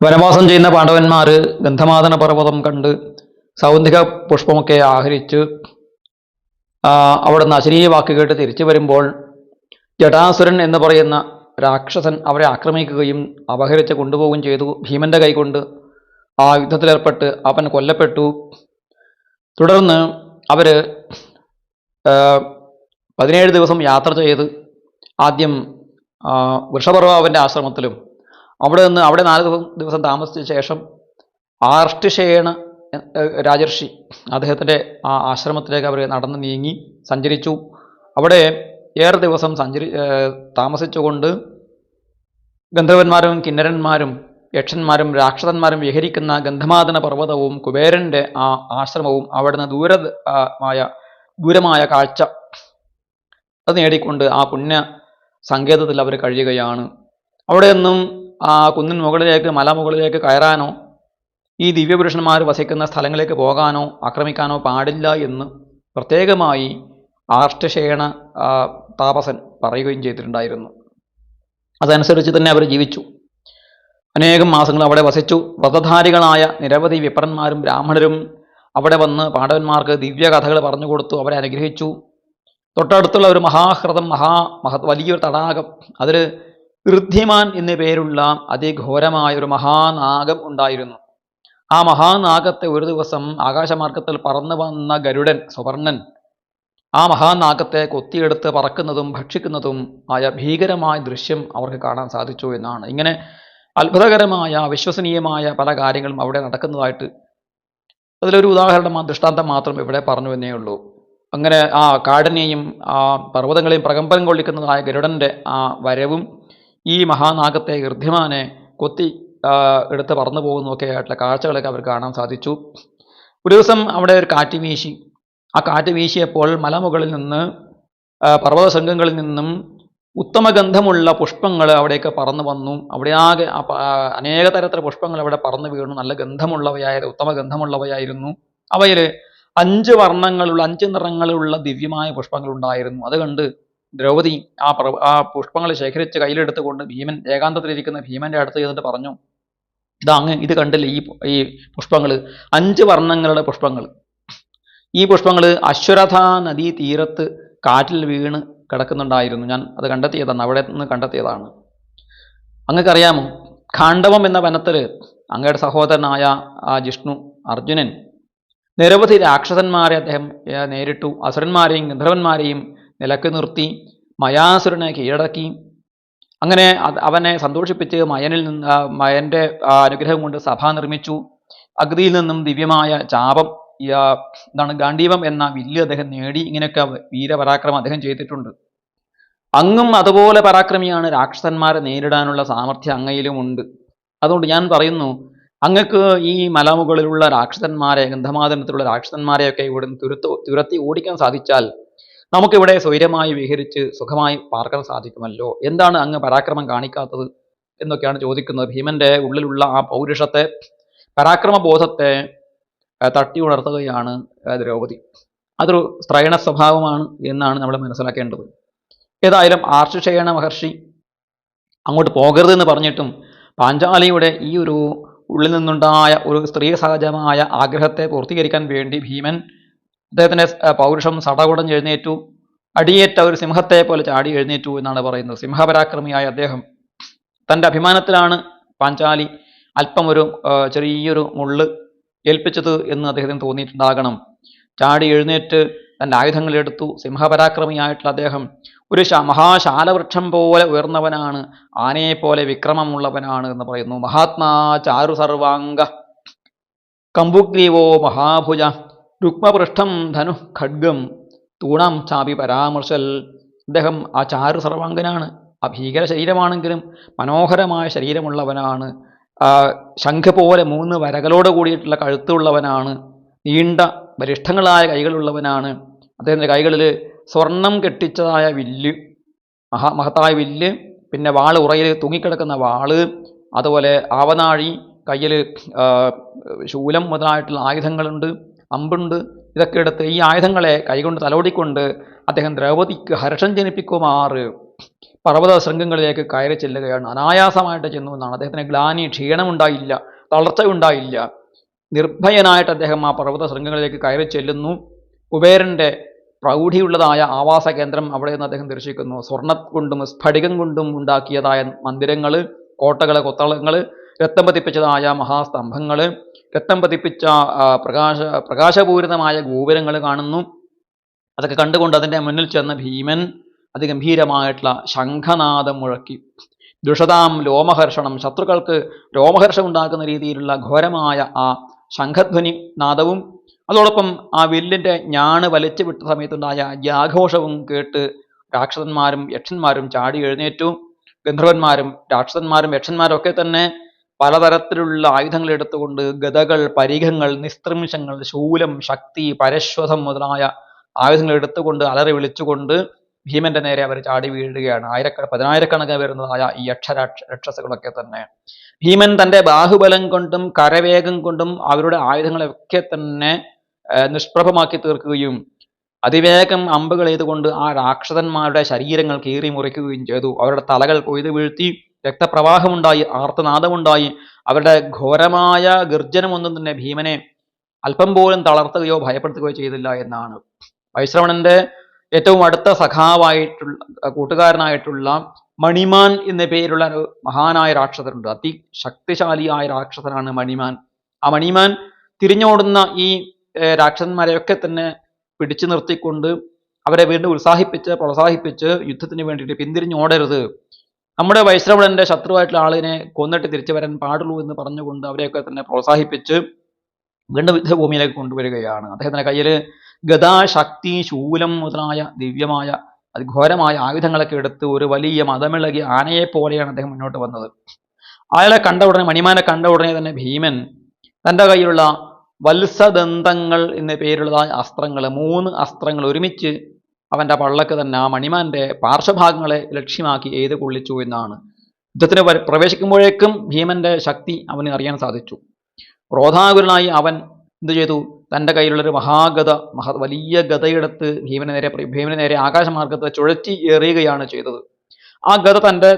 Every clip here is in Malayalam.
വനവാസം ചെയ്യുന്ന പാണ്ഡവന്മാർ ഗന്ധമാതന പർവതം കണ്ട് സൗന്ദിക പുഷ്പമൊക്കെ ആഹരിച്ച് അവിടുന്ന് അശരീയ വാക്ക് കേട്ട് തിരിച്ചു വരുമ്പോൾ ജടാസുരൻ എന്ന് പറയുന്ന രാക്ഷസൻ അവരെ ആക്രമിക്കുകയും അപഹരിച്ച് കൊണ്ടുപോവുകയും ചെയ്തു. ഭീമന്റെ കൈകൊണ്ട് ആ യുദ്ധത്തിലേർപ്പെട്ട് അവൻ കൊല്ലപ്പെട്ടു. തുടർന്ന് അവർ പതിനേഴ് ദിവസം യാത്ര ചെയ്ത് ആദ്യം വൃഷപർവാവിന്റെ ആശ്രമത്തിലും അവിടെ നിന്ന് അവിടെ നാല് ദിവസം ദിവസം താമസിച്ച ശേഷം ആർഷ്ടിഷേണ രാജർഷി അദ്ദേഹത്തിന്റെ ആ ആശ്രമത്തിലേക്ക് അവർ നടന്ന് നീങ്ങി സഞ്ചരിച്ചു. അവിടെ ഏറെ ദിവസം സഞ്ചരി താമസിച്ചുകൊണ്ട് ഗന്ധർവന്മാരും കിന്നരന്മാരും യക്ഷന്മാരും രാക്ഷസന്മാരും വിഹരിക്കുന്ന ഗന്ധമാതന പർവതവും കുബേരന്റെ ആ ആശ്രമവും അവിടുന്ന് ദൂര ആയ മായ ദൂരമായ കാഴ്ച അത് നേടിക്കൊണ്ട് ആ പുണ്യ സങ്കേതത്തിൽ അവർ കഴിയുകയാണ്. അവിടെ നിന്നും ആ കുന്നിൻ മുകളിലേക്ക് മലമുകളിലേക്ക് കയറാനോ ഈ ദിവ്യപുരുഷന്മാർ വസിക്കുന്ന സ്ഥലങ്ങളിലേക്ക് പോകാനോ ആക്രമിക്കാനോ പാടില്ല എന്ന് പ്രത്യേകമായി ആർഷ്ടശേണ താപസൻ പറയുകയും ചെയ്തിട്ടുണ്ടായിരുന്നു. അതനുസരിച്ച് തന്നെ അവർ ജീവിച്ചു. അനേകം മാസങ്ങൾ അവിടെ വസിച്ചു. വ്രതധാരികളായ നിരവധി വിപ്രന്മാരും ബ്രാഹ്മണരും അവിടെ വന്ന് പാണ്ഡവന്മാർക്ക് ദിവ്യകഥകൾ പറഞ്ഞു കൊടുത്തു അവരെ അനുഗ്രഹിച്ചു. തൊട്ടടുത്തുള്ള ഒരു മഹാഹൃതം മഹാ മഹത് വലിയൊരു തടാകം. അതിൽ ഋദ്ധിമാൻ എന്ന പേരുള്ള അതിഘോരമായ ഒരു മഹാനാഗം ഉണ്ടായിരുന്നു. ആ മഹാനാഗത്തെ ഒരു ദിവസം ആകാശമാർഗത്തിൽ പറന്നു വന്ന ഗരുഡൻ സുവർണൻ ആ മഹാനാഗത്തെ കൊത്തിയെടുത്ത് പറക്കുന്നതും ഭക്ഷിക്കുന്നതും ആയ ഭീകരമായ ദൃശ്യം അവർക്ക് കാണാൻ സാധിച്ചു എന്നാണ്. ഇങ്ങനെ അത്ഭുതകരമായ വിശ്വസനീയമായ പല കാര്യങ്ങളും അവിടെ നടക്കുന്നതായിട്ട് അതിലൊരു ഉദാഹരണം ദൃഷ്ടാന്തം മാത്രം ഇവിടെ പറഞ്ഞു എന്നേ ഉള്ളൂ. അങ്ങനെ ആ കാടിനെയും ആ പർവതങ്ങളെയും പ്രകമ്പനം കൊള്ളിക്കുന്നതായ ഗരുഡന്റെ ആ വരവും ഈ മഹാനാഗത്തെ ഗൃദ്ധിമാനെ കൊത്തി എടുത്ത് പറന്നു പോകുന്നതൊക്കെ ആയിട്ടുള്ള കാഴ്ചകളൊക്കെ അവർ കാണാൻ സാധിച്ചു. ഒരു ദിവസം അവിടെ ഒരു കാറ്റ് വീശി. ആ കാറ്റ് വീശിയപ്പോൾ മലമുകളിൽ നിന്ന് പർവത സംഘങ്ങളിൽ നിന്നും ഉത്തമഗന്ധമുള്ള പുഷ്പങ്ങൾ അവിടേക്ക് പറന്നു വന്നു. അവിടെ ആകെ അനേക തരത്തിലെ പുഷ്പങ്ങൾ അവിടെ പറന്നു വീണു. നല്ല ഗന്ധമുള്ളവയായിരുന്നു ഉത്തമ ഗന്ധമുള്ളവയായിരുന്നു. അവയിൽ അഞ്ച് വർണങ്ങളുള്ള അഞ്ച് നിറങ്ങളുള്ള ദിവ്യമായ പുഷ്പങ്ങൾ ഉണ്ടായിരുന്നു അത് കണ്ട് ദ്രൗപദി ആ പ്ര ആ പുഷ്പങ്ങൾ ശേഖരിച്ച് കയ്യിലെടുത്തുകൊണ്ട് ഭീമൻ ഏകാന്തത്തിലിരിക്കുന്ന ഭീമന്റെ അടുത്ത് ചെന്നിട്ട് പറഞ്ഞു ഇത് അങ്ങ് ഇത് കണ്ടില്ലേ ഈ ഈ പുഷ്പങ്ങൾ അഞ്ച് വർണങ്ങളുടെ പുഷ്പങ്ങൾ ഈ പുഷ്പങ്ങൾ അശ്വരഥ നദീ തീരത്ത് കാറ്റിൽ വീണ് കിടക്കുന്നുണ്ടായിരുന്നു. ഞാൻ അത് കണ്ടെത്തിയതാണ് അവിടെ നിന്ന് കണ്ടെത്തിയതാണ്. അങ്ങക്കറിയാമോ ഖാണ്ഡവം എന്ന വനത്തിൽ അങ്ങയുടെ സഹോദരനായ ആ ജിഷ്ണു അർജുനൻ നിരവധി രാക്ഷസന്മാരെ അദ്ദേഹം നേരിട്ടു. അസുരന്മാരെയും ഗന്ധർവന്മാരെയും നിലയ്ക്ക് നിർത്തി മയാസുരനെ കീഴടക്കി. അങ്ങനെ അവനെ സന്തോഷിപ്പിച്ച് മയനിൽ നിന്ന് മയന്റെ അനുഗ്രഹം കൊണ്ട് സഭ നിർമ്മിച്ചു. അഗ്നിയിൽ നിന്നും ദിവ്യമായ ചാപം എന്താണ് ഗാന്ഡീപം എന്ന വില്ല് അദ്ദേഹം നേടി. ഇങ്ങനെയൊക്കെ വീരപരാക്രമം അദ്ദേഹം ചെയ്തിട്ടുണ്ട്. അങ്ങും അതുപോലെ പരാക്രമിയാണ് രാക്ഷസന്മാരെ നേരിടാനുള്ള സാമർഥ്യം അങ്ങയിലുമുണ്ട് അതുകൊണ്ട് ഞാൻ പറയുന്നു അങ്ങക്ക് ഈ മലമുകളിലുള്ള രാക്ഷസന്മാരെ ഗന്ധമാതനത്തിലുള്ള രാക്ഷസന്മാരെയൊക്കെ ഇവിടെ തുരത്ത് തുരത്തി ഓടിക്കാൻ സാധിച്ചാൽ നമുക്കിവിടെ സ്വൈര്യമായി വിഹരിച്ച് സുഖമായി പാർക്കാൻ സാധിക്കുമല്ലോ? എന്താണ് അങ്ങ് പരാക്രമം കാണിക്കാത്തത് എന്നൊക്കെയാണ് ചോദിക്കുന്നത്. ഭീമന്റെ ഉള്ളിലുള്ള ആ പൗരുഷത്തെ പരാക്രമബോധത്തെ തട്ടി ഉണർത്തുകയാണ് ദ്രൗപദി. അതൊരു സ്ത്രൈണ സ്വഭാവമാണ് എന്നാണ് നമ്മൾ മനസ്സിലാക്കേണ്ടത്. ഏതായാലും ആർഷക്ഷയണ മഹർഷി അങ്ങോട്ട് പോകരുത് എന്ന് പറഞ്ഞിട്ടും പാഞ്ചാലിയുടെ ഈ ഒരു ഉള്ളിൽ നിന്നുണ്ടായ ഒരു സ്ത്രീ സഹജമായ ആഗ്രഹത്തെ പൂർത്തീകരിക്കാൻ വേണ്ടി ഭീമൻ അദ്ദേഹത്തിന്റെ ആ, പൗരുഷം സടകുടഞ്ഞ് എഴുന്നേറ്റു. അടിയേറ്റ ഒരു സിംഹത്തെ പോലെ ചാടി എഴുന്നേറ്റു എന്നാണ് പറയുന്നത്. സിംഹപരാക്രമിയായ അദ്ദേഹം തന്റെ അഭിമാനത്തിലാണ് പാഞ്ചാലി അല്പം ഒരു ചെറിയൊരു മുള്ള് ഏൽപ്പിച്ചത് എന്ന് അദ്ദേഹത്തിന് തോന്നിയിട്ടുണ്ടാകണം. ചാടി എഴുന്നേറ്റ് തന്റെ ആയുധങ്ങൾ എടുത്തു. സിംഹപരാക്രമിയായിട്ടുള്ള അദ്ദേഹം ഒരു മഹാശാലവൃക്ഷം പോലെ ഉയർന്നവനാണ്. ആനയെ പോലെ വിക്രമമുള്ളവനാണ് എന്ന് പറയുന്നു. മഹാത്മാ ചാരു സർവാംഗ കമ്പുഗ്രീവോ മഹാഭുജ. രുക്മപൃഷ്ഠം ധനു ഖഡ്ഗം തൂണാം ചാപി പരാമർശൽ. അദ്ദേഹം ആ ചാരു സർവാംഗനാണ്. ആ ഭീകര ശരീരമാണെങ്കിലും മനോഹരമായ ശരീരമുള്ളവനാണ്. ശംഖ പോലെ മൂന്ന് വരകളോട് കൂടിയിട്ടുള്ള കഴുത്തുള്ളവനാണ്. നീണ്ട ബലിഷ്ഠങ്ങളായ കൈകളുള്ളവനാണ്. അദ്ദേഹത്തിന്റെ കൈകളിൽ സ്വർണം കെട്ടിച്ചതായ വില്ല് മഹാ മഹത്തായ വില്ല് പിന്നെ വാൾ ഉറയിൽ തൂങ്ങിക്കിടക്കുന്ന വാൾ അതുപോലെ ആവനാഴി കയ്യിൽ ശൂലം മുതലായിട്ടുള്ള ആയുധങ്ങളുണ്ട്. അമ്പുണ്ട്. ഇതൊക്കെ എടുത്ത് ഈ ആയുധങ്ങളെ കൈകൊണ്ട് തലോടിക്കൊണ്ട് അദ്ദേഹം ദ്രൗപതിക്ക് ഹർഷം ജനിപ്പിക്കുമാറ് പർവത ശൃംഗങ്ങളിലേക്ക് കയറി ചെല്ലുകയാണ്. അനായാസമായിട്ട് ചെന്നു എന്നാണ്. അദ്ദേഹത്തിന് ഗ്ലാനി ക്ഷീണമുണ്ടായില്ല തളർച്ച ഉണ്ടായില്ല നിർഭയനായിട്ട് അദ്ദേഹം ആ പർവത ശൃംഗങ്ങളിലേക്ക് കയറി ചെല്ലുന്നു. കുബേരന്റെ പ്രൗഢിയുള്ളതായ ആവാസ കേന്ദ്രം അവിടെ നിന്ന് അദ്ദേഹം ദർശിക്കുന്നു. സ്വർണ കൊണ്ടും സ്ഫടികം കൊണ്ടും ഉണ്ടാക്കിയതായ മന്ദിരങ്ങൾ കോട്ടകൾ കൊത്തളങ്ങൾ രക്തം പതിപ്പിച്ചതായ മഹാസ്തംഭങ്ങൾ രക്തം പതിപ്പിച്ച പ്രകാശ പ്രകാശപൂരിതമായ ഗോപുരങ്ങൾ കാണുന്നു. അതൊക്കെ കണ്ടുകൊണ്ട് അതിന്റെ മുന്നിൽ ചെന്ന ഭീമൻ അതിഗംഭീരമായിട്ടുള്ള ശംഖനാദം മുഴക്കി. ദുഷതാം ലോമഹർഷണം ശത്രുക്കൾക്ക് രോമഹർഷം ഉണ്ടാക്കുന്ന രീതിയിലുള്ള ഘോരമായ ആ ശംഖധ്വനി നാദവും അതോടൊപ്പം ആ വില്ലിന്റെ ഞാണ് വലിച്ചു വിട്ട സമയത്തുണ്ടായ ജാഘോഷവും കേട്ട് രാക്ഷസന്മാരും യക്ഷന്മാരും ചാടി എഴുന്നേറ്റു. ഗന്ധർവന്മാരും രാക്ഷസന്മാരും യക്ഷന്മാരും ഒക്കെ തന്നെ പലതരത്തിലുള്ള ആയുധങ്ങൾ എടുത്തുകൊണ്ട് ഗതകൾ പരിഘങ്ങൾ നിസ്ത്രിംശങ്ങൾ ശൂലം ശക്തി പരശ്വതം മുതലായ ആയുധങ്ങൾ എടുത്തുകൊണ്ട് അലറി വിളിച്ചുകൊണ്ട് ഭീമന്റെ നേരെ അവർ ചാടി വീഴുകയാണ്. ആയിരക്ക പതിനായിരക്കണക്കിന് വരുന്നതായ ഈ യക്ഷരാക്ഷ രക്ഷസുകളൊക്കെ തന്നെ. ഭീമൻ തന്റെ ബാഹുബലം കൊണ്ടും കരവേഗം കൊണ്ടും അവരുടെ ആയുധങ്ങളെയൊക്കെ തന്നെ നിഷ്പ്രഭമാക്കി തീർക്കുകയും അതിവേഗം അമ്പുകൾ ചെയ്തുകൊണ്ട് ആ രാക്ഷസന്മാരുടെ ശരീരങ്ങൾ കീറി മുറിക്കുകയും ചെയ്തു. അവരുടെ തലകൾ കൊയ്തു വീഴ്ത്തി രക്തപ്രവാഹമുണ്ടായി ആർത്തനാദമുണ്ടായി അവരുടെ ഘോരമായ ഗർജനമൊന്നും തന്നെ ഭീമനെ അല്പം പോലും തളർത്തുകയോ ഭയപ്പെടുത്തുകയോ ചെയ്തില്ല എന്നാണ്. വൈശ്രവണന്റെ ഏറ്റവും അടുത്ത സഖാവായിട്ടുള്ള കൂട്ടുകാരനായിട്ടുള്ള മണിമാൻ എന്ന പേരുള്ള ഒരു മഹാനായ രാക്ഷസനുണ്ട് അതിശക്തിശാലിയായ രാക്ഷസനാണ് മണിമാൻ. ആ മണിമാൻ തിരിഞ്ഞോടുന്ന ഈ രാക്ഷസന്മാരെയൊക്കെ തന്നെ പിടിച്ചു നിർത്തിക്കൊണ്ട് അവരെ വീണ്ടും ഉത്സാഹിപ്പിച്ച് പ്രോത്സാഹിപ്പിച്ച് യുദ്ധത്തിന് വേണ്ടിയിട്ട് പിന്തിരിഞ്ഞോടരുത്. നമ്മുടെ വൈശ്രവണന്റെ ശത്രുവായിട്ടുള്ള ആളിനെ കൊന്നിട്ട് തിരിച്ചു വരാൻ പാടുള്ളൂ എന്ന് പറഞ്ഞുകൊണ്ട് അവരെയൊക്കെ തന്നെ പ്രോത്സാഹിപ്പിച്ച് വീണ്ടും യുദ്ധഭൂമിയിലേക്ക് കൊണ്ടുവരികയാണ്. അദ്ദേഹത്തിന്റെ കയ്യിൽ ഗദാ ശക്തി ശൂലം മുതലായ ദിവ്യമായ അതിഘോരമായ ആയുധങ്ങളൊക്കെ എടുത്ത് ഒരു വലിയ മതമിളകി ആനയെ പോലെയാണ് അദ്ദേഹം മുന്നോട്ട് വന്നത്. അയാളെ കണ്ട ഉടനെ മണിമാനെ കണ്ട ഉടനെ തന്നെ ഭീമൻ തന്റെ കയ്യിലുള്ള വത്സദന്തങ്ങൾ എന്ന പേരുള്ളതായ അസ്ത്രങ്ങൾ മൂന്ന് അസ്ത്രങ്ങൾ ഒരുമിച്ച് അവന്റെ പള്ളക്ക് തന്നെ ആ മണിമാന്റെ പാർശ്വഭാഗങ്ങളെ ലക്ഷ്യമാക്കി എയ്ത് കൊള്ളിച്ചു എന്നാണ്. യുദ്ധത്തിന് പ്രവേശിക്കുമ്പോഴേക്കും ഭീമന്റെ ശക്തി അവന് അറിയാൻ സാധിച്ചു. ക്രോധാകുരനായി അവൻ എന്ത് ചെയ്തു? തന്റെ കയ്യിലുള്ളൊരു മഹാഗത മഹ വലിയ ഗതയെടുത്ത് ഭീമനെ നേരെ ഭീമന് നേരെ ആകാശമാർഗത്തെ ചുഴറ്റി എറിയുകയാണ് ചെയ്തത്. ആ ഗത തന്റെ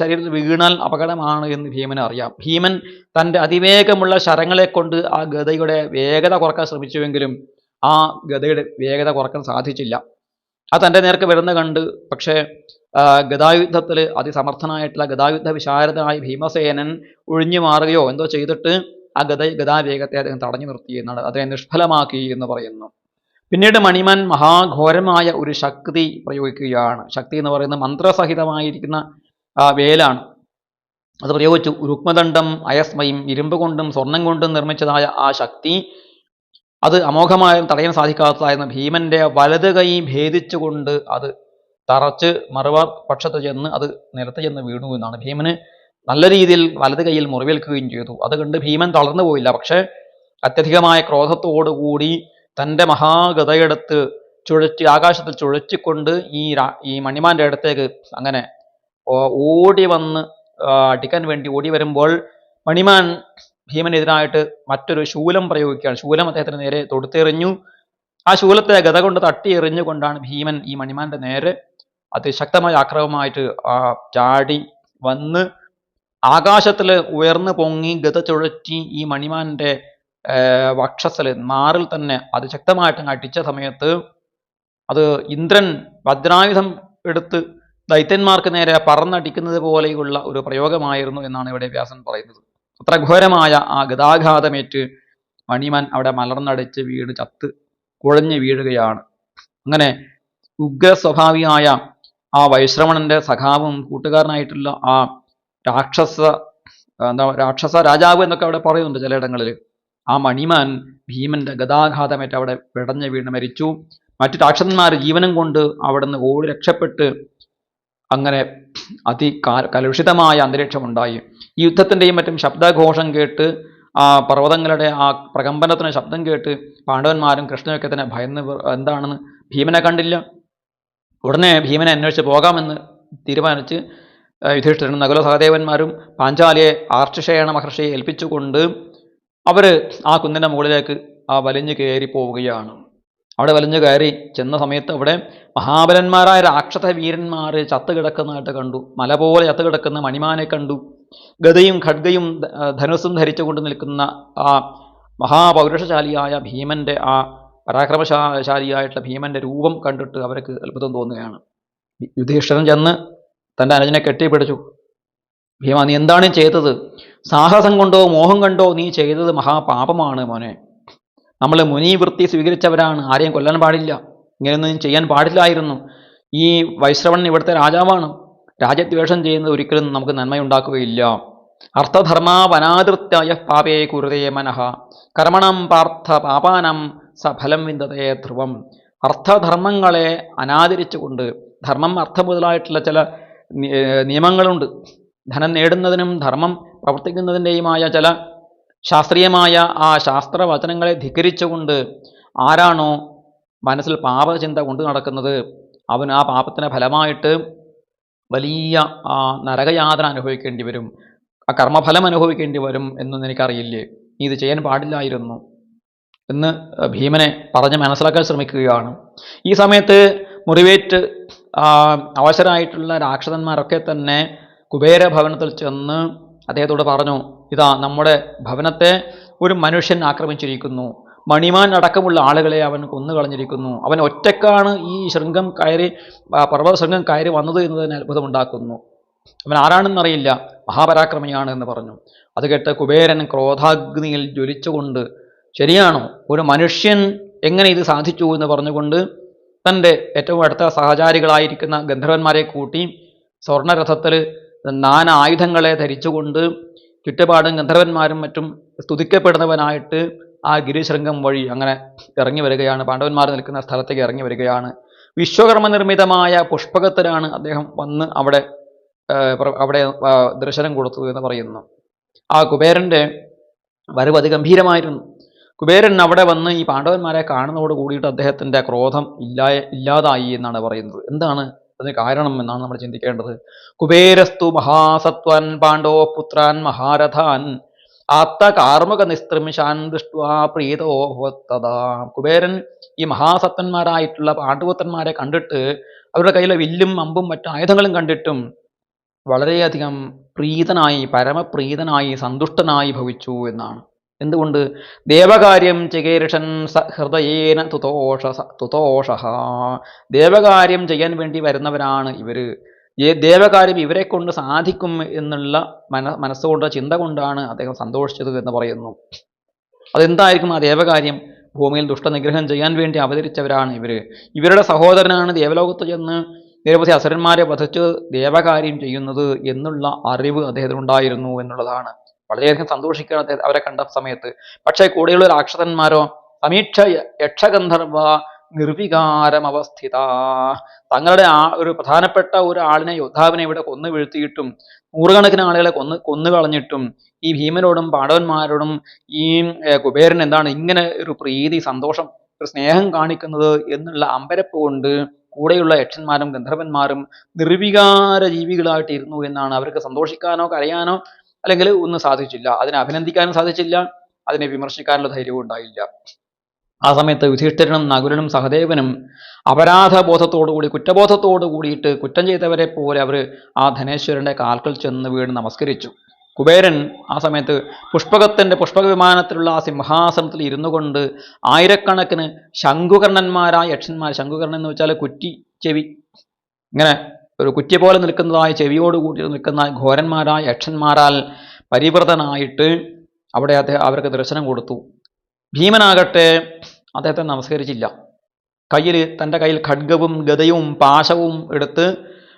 ശരീരത്തിൽ വീണാൽ അപകടമാണ് എന്ന് ഭീമന് അറിയാം. ഭീമൻ തന്റെ അതിവേഗമുള്ള ശരങ്ങളെ കൊണ്ട് ആ ഗതയുടെ വേഗത കുറയ്ക്കാൻ ശ്രമിച്ചുവെങ്കിലും ആ ഗതയുടെ വേഗത കുറയ്ക്കാൻ സാധിച്ചില്ല. അത് തന്റെ നേർക്ക് വരുന്ന കണ്ട് പക്ഷേ ഗതായുദ്ധത്തിൽ അതിസമർത്ഥനായിട്ടുള്ള ഗതായുദ്ധ വിശാരദനായ ഭീമസേനൻ ഒഴിഞ്ഞു മാറുകയോ എന്തോ ചെയ്തിട്ട് ആ ഗത ഗതാവേഗത്തെ അദ്ദേഹം തടഞ്ഞു നിർത്തി എന്നാണ് അദ്ദേഹം നിഷ്ഫലമാക്കി എന്ന് പറയുന്നു. പിന്നീട് മണിമൻ മഹാഘോരമായ ഒരു ശക്തി പ്രയോഗിക്കുകയാണ്. ശക്തി എന്ന് പറയുന്നത് മന്ത്രസഹിതമായിരിക്കുന്ന ആ വേലാണ്. അത് പ്രയോഗിച്ചു. രുക്മദണ്ഡം അയസ്മയും ഇരുമ്പ് കൊണ്ടും സ്വർണം കൊണ്ടും നിർമ്മിച്ചതായ ആ ശക്തി അത് അമോഘമായും തടയാൻ സാധിക്കാത്തതായിരുന്ന ഭീമന്റെ വലത് കൈ ഭേദിച്ചുകൊണ്ട് അത് തറച്ച് മറുവ പക്ഷത്ത് ചെന്ന് അത് നിലത്ത് ചെന്ന് വീണു എന്നാണ്. ഭീമന് നല്ല രീതിയിൽ വലത് കൈയിൽ മുറിവേൽക്കുകയും ചെയ്തു. അത് കണ്ട് ഭീമൻ തളർന്നു പോയില്ല. പക്ഷേ അത്യധികമായ ക്രോധത്തോടുകൂടി തന്റെ മഹാഗതയെടുത്ത് ചുഴച്ച് ആകാശത്തിൽ ചുഴച്ചിക്കൊണ്ട് ഈ ഈ മണിമാന്റെ അടുത്തേക്ക് അങ്ങനെ ഓടി വന്ന് അടിക്കാൻ വേണ്ടി ഓടി വരുമ്പോൾ മണിമാൻ ഭീമനെതിരായിട്ട് മറ്റൊരു ശൂലം പ്രയോഗിക്കുകയാണ്. ശൂലം അദ്ദേഹത്തിന് നേരെ തൊടുത്തെറിഞ്ഞു. ആ ശൂലത്തെ ഗത കൊണ്ട് തട്ടി എറിഞ്ഞുകൊണ്ടാണ് ഭീമൻ ഈ മണിമാന്റെ നേരെ അതിശക്തമായ ആക്രമമായിട്ട് ആ ചാടി വന്ന് ആകാശത്തിൽ ഉയർന്നു പൊങ്ങി ഗത ചുഴറ്റി ഈ മണിമാന്റെ വക്ഷസൽ നാറിൽ തന്നെ അതിശക്തമായിട്ട് അടിച്ച സമയത്ത് അത് ഇന്ദ്രൻ വജ്രായുധം എടുത്ത് ദൈത്യന്മാർക്ക് നേരെ പറന്നടിക്കുന്നത് പോലെയുള്ള ഒരു പ്രയോഗമായിരുന്നു എന്നാണ് ഇവിടെ വ്യാസൻ പറയുന്നത്. അത്ര ഘോരമായ ആ ഗതാഘാതമേറ്റ് മണിമാൻ അവിടെ മലർന്നടിച്ച് വീട് ചത്ത് കുഴഞ്ഞു വീഴുകയാണ്. അങ്ങനെ ഉഗ്ര സ്വഭാവിയായ ആ വൈശ്രവണന്റെ സഖാവും കൂട്ടുകാരനായിട്ടുള്ള ആ രാക്ഷസ എന്താ രാക്ഷസ രാജാവ് എന്നൊക്കെ അവിടെ പറയുന്നുണ്ട് ചിലയിടങ്ങളിൽ ആ മണിമാൻ ഭീമന്റെ ഗതാഘാതമേറ്റ് അവിടെ പിടഞ്ഞു വീണ് മരിച്ചു. മറ്റു രാക്ഷസന്മാർ ജീവനം കൊണ്ട് അവിടുന്ന് ഓടി രക്ഷപ്പെട്ട് അങ്ങനെ അതി കലുഷിതമായ അന്തരീക്ഷമുണ്ടായി. ഈ യുദ്ധത്തിന്റെയും മറ്റും ശബ്ദഘോഷം കേട്ട് ആ പർവതങ്ങളുടെ ആ പ്രകമ്പനത്തിന് ശബ്ദം കേട്ട് പാണ്ഡവന്മാരും കൃഷ്ണനൊക്കെ തന്നെ ഭയന്ന് എന്താണെന്ന് ഭീമനെ കണ്ടില്ല. ഉടനെ ഭീമനെ അന്വേഷിച്ച് പോകാമെന്ന് തീരുമാനിച്ച് യുധിഷ്ഠിരനും നകുല സഹദേവന്മാരും പാഞ്ചാലിയെ ആർഷേണ മഹർഷിയെ ഏൽപ്പിച്ചുകൊണ്ട് അവർ ആ കുന്നിന്റെ മുകളിലേക്ക് ആ വലിഞ്ഞു കയറി പോവുകയാണ്. അവിടെ വലിഞ്ഞു കയറി ചെന്ന സമയത്ത് അവിടെ മഹാബലന്മാരായ രാക്ഷസ വീരന്മാർ ചത്തുകിടക്കുന്നതായിട്ട് കണ്ടു. മല പോലെ ചത്തുകിടക്കുന്ന മണിമാനെ കണ്ടു. ഗതയും ഖഡ്ഗയും ധനുസും ധനുസ്സും ധരിച്ചുകൊണ്ട് നിൽക്കുന്ന ആ മഹാപൗരുഷശാലിയായ ഭീമന്റെ ആ പരാക്രമശാലിയായിട്ടുള്ള ഭീമന്റെ രൂപം കണ്ടിട്ട് അവർക്ക് അത്ഭുതം തോന്നുകയാണ്. യുധിഷ്ഠിരൻ ചെന്ന് തന്റെ അനുജനെ കെട്ടിപ്പിടിച്ചു. ഭീമ നീ എന്താണ് ചെയ്തത്? സാഹസം കൊണ്ടോ മോഹം കൊണ്ടോ നീ ചെയ്തത് മഹാപാപമാണ് മോനെ. നമ്മൾ മുനിവൃത്തി സ്വീകരിച്ചവരാണ്. ആരെയും കൊല്ലാൻ പാടില്ല. ഇങ്ങനെയൊന്നും ചെയ്യാൻ പാടില്ലായിരുന്നു. ഈ വൈശ്രവൺ ഇവിടുത്തെ രാജാവാണ്. രാജ്യദ്വേഷം ചെയ്യുന്നത് ഒരിക്കലും നമുക്ക് നന്മയുണ്ടാക്കുകയില്ല. അർത്ഥധർമാവനാതൃത്യായ പാപേ കുരുതേ മനഃ. കർമ്മണം പാർത്ഥ പാപാനം സഫലം വിന്ദതേ ധ്രുവം. അർത്ഥധർമ്മങ്ങളെ അനാദരിച്ചുകൊണ്ട് ധർമ്മം അർത്ഥം മുതലായിട്ടുള്ള ചില നിയമങ്ങളുണ്ട്. ധനം നേടുന്നതിനും ധർമ്മം പ്രവർത്തിക്കുന്നതിന്റെയുമായ ചില ശാസ്ത്രീയമായ ആ ശാസ്ത്രവചനങ്ങളെ ധിക്കരിച്ചുകൊണ്ട് ആരാണോ മനസ്സിൽ പാപചിന്ത കൊണ്ടു നടക്കുന്നത് അവൻ ആ പാപത്തിന് ഫലമായിട്ട് വലിയ ആ നരകയാതന അനുഭവിക്കേണ്ടി വരും. ആ കർമ്മഫലം അനുഭവിക്കേണ്ടി വരും എന്നൊന്നും എനിക്കറിയില്ലേ? നീ ഇത് ചെയ്യാൻ പാടില്ലായിരുന്നു എന്ന് ഭീമനെ പറഞ്ഞ് മനസ്സിലാക്കാൻ ശ്രമിക്കുകയാണ്. ഈ സമയത്ത് മുറിവേറ്റ് അവശരായിട്ടുള്ള രാക്ഷസന്മാരൊക്കെ തന്നെ കുബേര ഭവനത്തിൽ ചെന്ന് അദ്ദേഹത്തോട് പറഞ്ഞു ഇതാ നമ്മുടെ ഭവനത്തെ ഒരു മനുഷ്യൻ ആക്രമിച്ചിരിക്കുന്നു. മണിമാൻ അടക്കമുള്ള ആളുകളെ അവൻ കൊന്നുകളഞ്ഞിരിക്കുന്നു. അവൻ ഒറ്റക്കാണ് ഈ ശൃംഗം കയറി പർവത ശൃംഗം കയറി വന്നത് എന്നതിന് അത്ഭുതമുണ്ടാക്കുന്നു. അവൻ ആരാണെന്നറിയില്ല. മഹാപരാക്രമിയാണ് എന്ന് പറഞ്ഞു. അത് കേട്ട് കുബേരൻ ക്രോധാഗ്നിയിൽ ജ്വലിച്ചുകൊണ്ട് ശരിയാണോ? ഒരു മനുഷ്യൻ എങ്ങനെ ഇത് സാധിച്ചു? എന്ന് പറഞ്ഞുകൊണ്ട് തന്റെ ഏറ്റവും അടുത്ത സഹചാരികളായിരിക്കുന്ന ഗന്ധർവന്മാരെ കൂട്ടി സ്വർണരഥത്തിൽ നാന ആയുധങ്ങളെ ധരിച്ചുകൊണ്ട് ചുറ്റുപാടും ഗന്ധർവന്മാരും മറ്റും സ്തുതിക്കപ്പെടുന്നവനായിട്ട് ആ ഗിരിശൃംഗം വഴി അങ്ങനെ ഇറങ്ങി വരികയാണ്. പാണ്ഡവന്മാർ നിൽക്കുന്ന സ്ഥലത്തേക്ക് ഇറങ്ങി വരികയാണ്. വിശ്വകർമ്മ നിർമ്മിതമായ പുഷ്പകത്തിലാണ് അദ്ദേഹം വന്ന് അവിടെ അവിടെ ദർശനം കൊടുത്തു എന്ന് പറയുന്നു. ആ കുബേരന്റെ വരവ് അതിഗംഭീരമായിരുന്നു. കുബേരൻ അവിടെ വന്ന് ഈ പാണ്ഡവന്മാരെ കാണുന്നതോട് കൂടിയിട്ട് അദ്ദേഹത്തിന്റെ ക്രോധം ഇല്ലാ ഇല്ലാതായി എന്നാണ് പറയുന്നത്. എന്താണ് അതിന് കാരണം എന്നാണ് നമ്മൾ ചിന്തിക്കേണ്ടത്? കുബേരസ്തു മഹാസത്വൻ പാണ്ഡവ പുത്രാൻ മഹാരഥാൻ ആത്ത കാർമുക നിസ്ത്രമിശാൻ ദൃഷ്ടുവാ പ്രീതോ തഥാ കുബേരൻ ഈ മഹാസത്തന്മാരായിട്ടുള്ള പാണ്ഡുപുത്രന്മാരെ കണ്ടിട്ട് അവരുടെ കയ്യിലെ വില്ലും അമ്പും മറ്റു ആയുധങ്ങളും കണ്ടിട്ടും വളരെയധികം പ്രീതനായി പരമപ്രീതനായി സന്തുഷ്ടനായി ഭവിച്ചു എന്നാണ്. എന്തുകൊണ്ട്? ദേവകാര്യം ചികേരിഷൻ ഹൃദയേന തുതോഷ തുതോഷ ദേവകാര്യം ചെയ്യാൻ വേണ്ടി വരുന്നവരാണ് ഇവർ. ദേവകാര്യം ഇവരെ കൊണ്ട് സാധിക്കും എന്നുള്ള മന മനസ്സുകൊണ്ട് ചിന്ത കൊണ്ടാണ് അദ്ദേഹം സന്തോഷിച്ചത് എന്ന് പറയുന്നു. അതെന്തായിരിക്കും ആ ദേവകാര്യം? ഭൂമിയിൽ ദുഷ്ടനിഗ്രഹം ചെയ്യാൻ വേണ്ടി അവതരിച്ചവരാണ് ഇവർ ഇവരുടെ സഹോദരനാണ് ദേവലോകത്ത് ചെന്ന് നിരവധി അസുരന്മാരെ വധിച്ച് ദേവകാര്യം ചെയ്യുന്നത് എന്നുള്ള അറിവ് അദ്ദേഹത്തിനുണ്ടായിരുന്നു എന്നുള്ളതാണ്. വളരെയധികം സന്തോഷിക്കുകയാണ് അദ്ദേഹം അവരെ കണ്ട സമയത്ത്. പക്ഷേ കൂടെയുള്ള രാക്ഷസന്മാരോ സമീക്ഷ യക്ഷഗന്ധർവ നിർവികാരമവസ്ഥിത. തങ്ങളുടെ ആ ഒരു പ്രധാനപ്പെട്ട ഒരു ആളിനെ യോദ്ധാവിനെ ഇവിടെ കൊന്നു വീഴ്ത്തിയിട്ടും നൂറുകണക്കിന് ആളുകളെ കൊന്ന് കൊന്നു കളഞ്ഞിട്ടും ഈ ഭീമനോടും പാണ്ഡവന്മാരോടും ഈ കുബേരൻ എന്താണ് ഇങ്ങനെ ഒരു പ്രീതി സന്തോഷം ഒരു സ്നേഹം കാണിക്കുന്നത് എന്നുള്ള അമ്പരപ്പ് കൊണ്ട് കൂടെയുള്ള യക്ഷന്മാരും ഗന്ധർവന്മാരും നിർവികാര ജീവികളായിട്ടിരുന്നു എന്നാണ്. അവർക്ക് സന്തോഷിക്കാനോ കരയാനോ അല്ലെങ്കിൽ ഒന്നും സാധിച്ചില്ല. അതിനെ അഭിനന്ദിക്കാനും സാധിച്ചില്ല. അതിനെ വിമർശിക്കാനുള്ള ധൈര്യവും ഉണ്ടായില്ല. ആ സമയത്ത് യുധിഷ്ഠിരനും നകുലനും സഹദേവനും അപരാധബോധത്തോടുകൂടി കുറ്റബോധത്തോടു കൂടിയിട്ട് കുറ്റം ചെയ്തവരെ പോലെ അവർ ആ ധനേശ്വരന്റെ കാൽക്കൽ ചെന്ന് വീണ് നമസ്കരിച്ചു. കുബേരൻ ആ സമയത്ത് പുഷ്പകത്തിന്റെ പുഷ്പക വിമാനത്തിലുള്ള ആ സിംഹാസനത്തിൽ ഇരുന്നു കൊണ്ട് ആയിരക്കണക്കിന് ശംഖുകർണന്മാരായ യക്ഷന്മാർ ശംഖുകർണൻ എന്ന് വെച്ചാൽ കുറ്റി ചെവി ഇങ്ങനെ ഒരു കുറ്റി പോലെ നിൽക്കുന്നതായ ചെവിയോട് കൂടി നിൽക്കുന്ന ഘോരന്മാരായ യക്ഷന്മാരാൽ പരിവൃതനായിട്ട് അവിടെ അവർക്ക് ദർശനം കൊടുത്തു. ഭീമനാകട്ടെ അദ്ദേഹത്തെ നമസ്കരിച്ചില്ല. കയ്യിൽ തന്റെ കയ്യിൽ ഖഡ്ഗവും ഗതയും പാശവും എടുത്ത്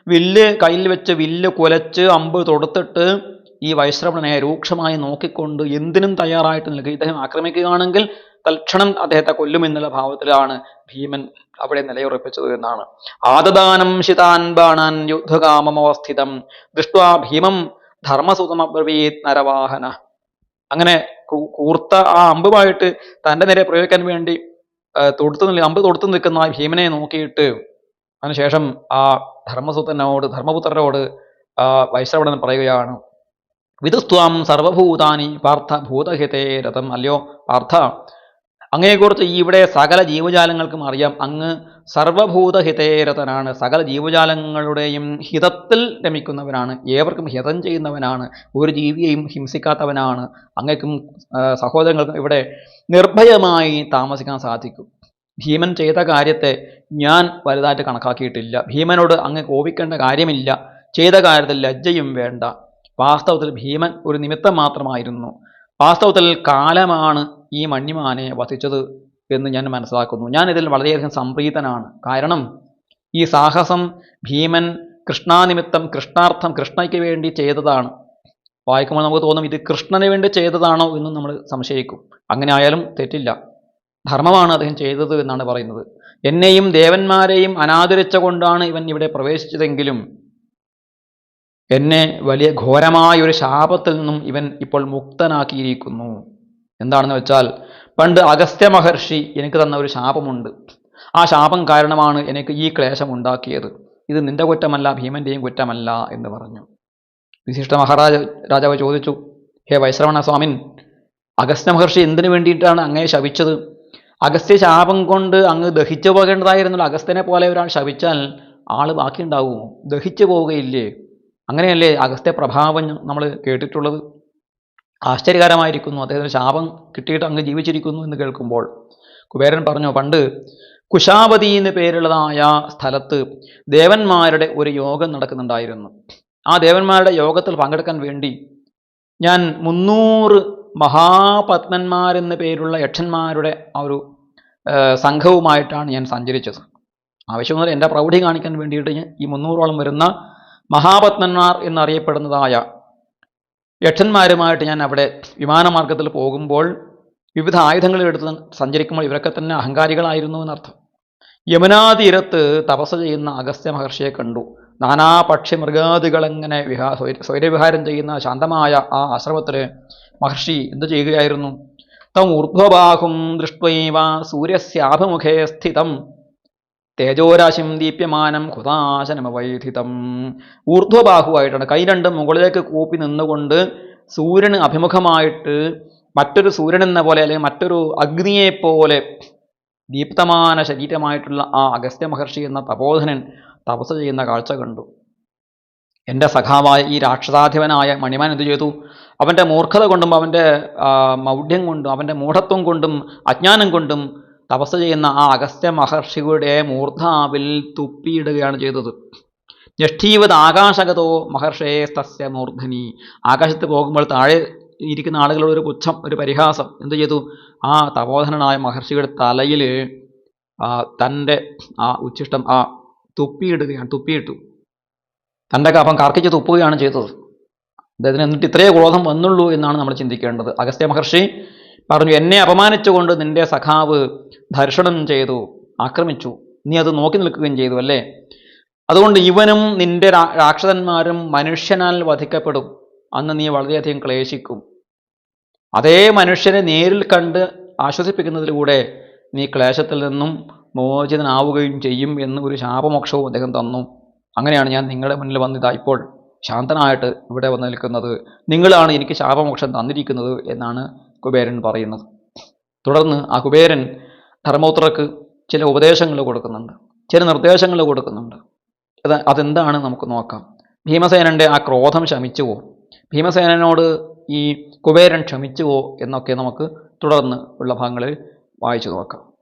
വില്ല് കയ്യിൽ വെച്ച് വില്ല് കുലച്ച് അമ്പ് തൊടുത്തിട്ട് ഈ വൈശ്രവണനെ രൂക്ഷമായി നോക്കിക്കൊണ്ട് എന്തിനും തയ്യാറായിട്ട് നിൽക്കുക ഇദ്ദേഹം ആക്രമിക്കുകയാണെങ്കിൽ തൽക്ഷണം അദ്ദേഹത്തെ കൊല്ലുമെന്നുള്ള ഭാവത്തിലാണ് ഭീമൻ അവിടെ നിലയുറപ്പിച്ചത് എന്നാണ്. ആദദാനം ശിതാൻ ബാണാൻ യുദ്ധകാമമവസ്ഥിതം. ദൃഷ്ട്വാ ഭീമം ധർമ്മസുതമബ്രവീത് നരവാഹന. അങ്ങനെ കൂർത്ത ആ അമ്പുമായിട്ട് തന്റെ നേരെ പ്രയോഗിക്കാൻ വേണ്ടി തൊടുത്തു അമ്പ് തൊടുത്തു നിൽക്കുന്ന ആ ഭീമനെ നോക്കിയിട്ട് അതിനുശേഷം ആ ധർമ്മസൂത്രനോട് ധർമ്മപുത്രനോട് വൈശ്രവണൻ പറയുകയാണ് വിതുസ്ത്വാം സർവഭൂതാനി പാർത്ഥ ഭൂതഹിതേ രഥം. അല്ലയോ പാർത്ഥ അങ്ങയെക്കുറിച്ച് ഈ ഇവിടെ സകല ജീവജാലങ്ങൾക്കും അറിയാം. അങ്ങ് സർവഭൂതഹിതേരതനാണ് സകല ജീവജാലങ്ങളുടെയും ഹിതത്തിൽ രമിക്കുന്നവനാണ്. ഏവർക്കും ഹിതം ചെയ്യുന്നവനാണ്. ഒരു ജീവിയെയും ഹിംസിക്കാത്തവനാണ്. അങ്ങേക്കും സഹോദരങ്ങൾക്കും ഇവിടെ നിർഭയമായി താമസിക്കാൻ സാധിക്കും. ഭീമൻ ചെയ്ത കാര്യത്തെ ഞാൻ വലുതായിട്ട് കണക്കാക്കിയിട്ടില്ല. ഭീമനോട് അങ്ങ് കോപിക്കേണ്ട കാര്യമില്ല. ചെയ്ത കാര്യത്തിൽ ലജ്ജയും വേണ്ട. വാസ്തവത്തിൽ ഭീമൻ ഒരു നിമിത്തം മാത്രമായിരുന്നു. വാസ്തവത്തിൽ കാലമാണ് ഈ മണ്ണിമാനെ വധിച്ചത് എന്ന് ഞാൻ മനസ്സിലാക്കുന്നു. ഞാൻ ഇതിൽ വളരെയധികം സംപ്രീതനാണ്. കാരണം ഈ സാഹസം ഭീമൻ കൃഷ്ണാനിമിത്തം കൃഷ്ണാർത്ഥം കൃഷ്ണയ്ക്ക് വേണ്ടി ചെയ്തതാണ്. വായിക്കുമ്പോൾ നമുക്ക് തോന്നും ഇത് കൃഷ്ണന് വേണ്ടി ചെയ്തതാണോ എന്നും നമ്മൾ സംശയിക്കും. അങ്ങനെ ആയാലും തെറ്റില്ല. ധർമ്മമാണ് അദ്ദേഹം ചെയ്തത് എന്നാണ് പറയുന്നത്. എന്നെയും ദേവന്മാരെയും അനാദരിച്ച കൊണ്ടാണ് ഇവൻ ഇവിടെ പ്രവേശിച്ചതെങ്കിലും എന്നെ വലിയ ഘോരമായ ഒരു ശാപത്തിൽ നിന്നും ഇവൻ ഇപ്പോൾ മുക്തനാക്കിയിരിക്കുന്നു. എന്താണെന്ന് വെച്ചാൽ പണ്ട് അഗസ്ത്യ മഹർഷി എനിക്ക് തന്ന ഒരു ശാപമുണ്ട്. ആ ശാപം കാരണമാണ് എനിക്ക് ഈ ക്ലേശം ഉണ്ടാക്കിയത്. ഇത് നിന്റെ കുറ്റമല്ല ഭീമന്റെയും കുറ്റമല്ല എന്ന് പറഞ്ഞു. വിശിഷ്ട മഹാരാജ രാജാവ് ചോദിച്ചു ഹേ വൈശ്രവണ സ്വാമിൻ അഗസ്ത്യ മഹർഷി എന്തിനു വേണ്ടിയിട്ടാണ് അങ്ങയെ ശപിച്ചത്? അഗസ്ത്യ ശാപം കൊണ്ട് അങ്ങ് ദഹിച്ചു പോകേണ്ടതായിരുന്നല്ലോ. അഗസ്ത്യനെ പോലെ ഒരാൾ ശപിച്ചാൽ ആൾ ബാക്കിയുണ്ടാവുമോ ദഹിച്ചു പോവുകയില്ലേ? അങ്ങനെയല്ലേ അഗസ്ത്യ പ്രഭാവം നമ്മൾ കേട്ടിട്ടുള്ളത്? ആശ്ചര്യകരമായിരിക്കുന്നു. അദ്ദേഹത്തിന് ശാപം കിട്ടിയിട്ട് അങ്ങ് ജീവിച്ചിരിക്കുന്നു എന്ന് കേൾക്കുമ്പോൾ കുബേരൻ പറഞ്ഞു പണ്ട് കുശാവതി എന്ന് പേരുള്ളതായ സ്ഥലത്ത് ദേവന്മാരുടെ ഒരു യോഗം നടക്കുന്നുണ്ടായിരുന്നു. ആ ദേവന്മാരുടെ യോഗത്തിൽ പങ്കെടുക്കാൻ വേണ്ടി ഞാൻ മുന്നൂറ് മഹാപത്മന്മാരെന്ന് പേരുള്ള യക്ഷന്മാരുടെ ആ ഒരു സംഘവുമായിട്ടാണ് ഞാൻ സഞ്ചരിച്ചത്. ആവശ്യം എന്റെ പ്രൗഢി കാണിക്കാൻ വേണ്ടിയിട്ട് ഈ മുന്നൂറോളം വരുന്ന മഹാപത്മന്മാർ എന്നറിയപ്പെടുന്നതായ യക്ഷന്മാരുമായിട്ട് ഞാൻ അവിടെ വിമാനമാർഗത്തിൽ പോകുമ്പോൾ വിവിധ ആയുധങ്ങൾ എടുത്ത് സഞ്ചരിക്കുമ്പോൾ ഇവരൊക്കെ തന്നെ അഹങ്കാരികളായിരുന്നു എന്നർത്ഥം. യമുനാതീരത്ത് തപസ് ചെയ്യുന്ന അഗസ്ത്യ മഹർഷിയെ കണ്ടു. നാനാ പക്ഷി മൃഗാദികളെങ്ങനെ വിഹാ സ്വൈര്യവിഹാരം ചെയ്യുന്ന ശാന്തമായ ആ ആശ്രമത്തിൽ മഹർഷി എന്തു ചെയ്യുകയായിരുന്നു? തം ഊർധ്വബാഹും ദൃഷ്ട്വൈവ സൂര്യസ്യാഭിമുഖേ സ്ഥിതം. തേജോരാശിം ദീപ്യമാനം ഹുതാശനമവൈധിതം ഊർധ്വബാഹുവായിട്ടാണ്. കൈ രണ്ടും മുകളിലേക്ക് കൂപ്പി നിന്നുകൊണ്ട് സൂര്യന് അഭിമുഖമായിട്ട് മറ്റൊരു സൂര്യൻ എന്ന പോലെ അല്ലെങ്കിൽ മറ്റൊരു അഗ്നിയെപ്പോലെ ദീപ്തമാന ശരീരമായിട്ടുള്ള ആ അഗസ്ത്യ മഹർഷി എന്ന തപോധനൻ തപസ് ചെയ്യുന്ന കാഴ്ച കണ്ടു. എന്റെ സഖാവായ ഈ രാക്ഷസാധിപനായ മണിമാൻ എന്ത് ചെയ്തു? അവന്റെ മൂർഖത കൊണ്ടും അവന്റെ മൗഢ്യം കൊണ്ടും അവന്റെ മൂഢത്വം കൊണ്ടും അജ്ഞാനം കൊണ്ടും തപസ് ചെയ്യുന്ന ആ അഗസ്ത്യ മഹർഷിയുടെ മൂർധാവിൽ തുപ്പിയിടുകയാണ് ചെയ്തത്. ജ്യേഷ്ഠീവത് ആകാശഗതോ മഹർഷേ തസ്യ മൂർധനി. ആകാശത്ത് പോകുമ്പോൾ താഴെ ഇരിക്കുന്ന ആളുകളുടെ ഒരു പുച്ഛം ഒരു പരിഹാസം. എന്ത് ചെയ്തു? ആ തപോധനനായ മഹർഷിയുടെ തലയിൽ തന്റെ ആ ഉച്ഛിഷ്ടം ആ തുപ്പിയിടുകയാണ് തുപ്പിയിട്ടു. തന്റെ കപ്പം കർക്കിച്ച് തുപ്പുകയാണ് ചെയ്തത്. അദ്ദേഹത്തിന് എന്നിട്ട് ഇത്രയേ ക്രോധം വന്നുള്ളൂ എന്നാണ് നമ്മൾ ചിന്തിക്കേണ്ടത്. അഗസ്ത്യ മഹർഷി പറഞ്ഞു എന്നെ അപമാനിച്ചുകൊണ്ട് നിന്റെ സഖാവ് ധർഷണം ചെയ്തു ആക്രമിച്ചു. നീ അത് നോക്കി നിൽക്കുകയും ചെയ്തു അല്ലേ? അതുകൊണ്ട് ഇവനും നിന്റെ രാക്ഷസന്മാരും മനുഷ്യനാൽ വധിക്കപ്പെടും. അന്ന് നീ വളരെയധികം ക്ലേശിക്കും. അതേ മനുഷ്യനെ നേരിൽ കണ്ട് ആശ്വസിപ്പിക്കുന്നതിലൂടെ നീ ക്ലേശത്തിൽ നിന്നും മോചിതനാവുകയും ചെയ്യും എന്ന് ഒരു ശാപമോക്ഷവും അദ്ദേഹം തന്നു. അങ്ങനെയാണ് ഞാൻ നിങ്ങളുടെ മുന്നിൽ വന്നിതാ ഇപ്പോൾ ശാന്തനായിട്ട് ഇവിടെ വന്ന് നിൽക്കുന്നത്. നിങ്ങളാണ് എനിക്ക് ശാപമോക്ഷം തന്നിരിക്കുന്നത് എന്നാണ് കുബേരൻ പറയുന്നത് തുടർന്ന് ആ കുബേരൻ ധർമ്മോത്രക്ക് ചില ഉപദേശങ്ങൾ കൊടുക്കുന്നുണ്ട്. ചില നിർദ്ദേശങ്ങൾ കൊടുക്കുന്നുണ്ട്. അത് അതെന്താണ് നമുക്ക് നോക്കാം. ഭീമസേനന്റെ ആ ക്രോധം ശമിച്ചുവോ? ഭീമസേനനോട് ഈ കുബേരൻ ക്ഷമിച്ചുവോ എന്നൊക്കെ നമുക്ക് തുടർന്ന് ഉള്ള ഭാഗങ്ങളിൽ വായിച്ചു നോക്കാം.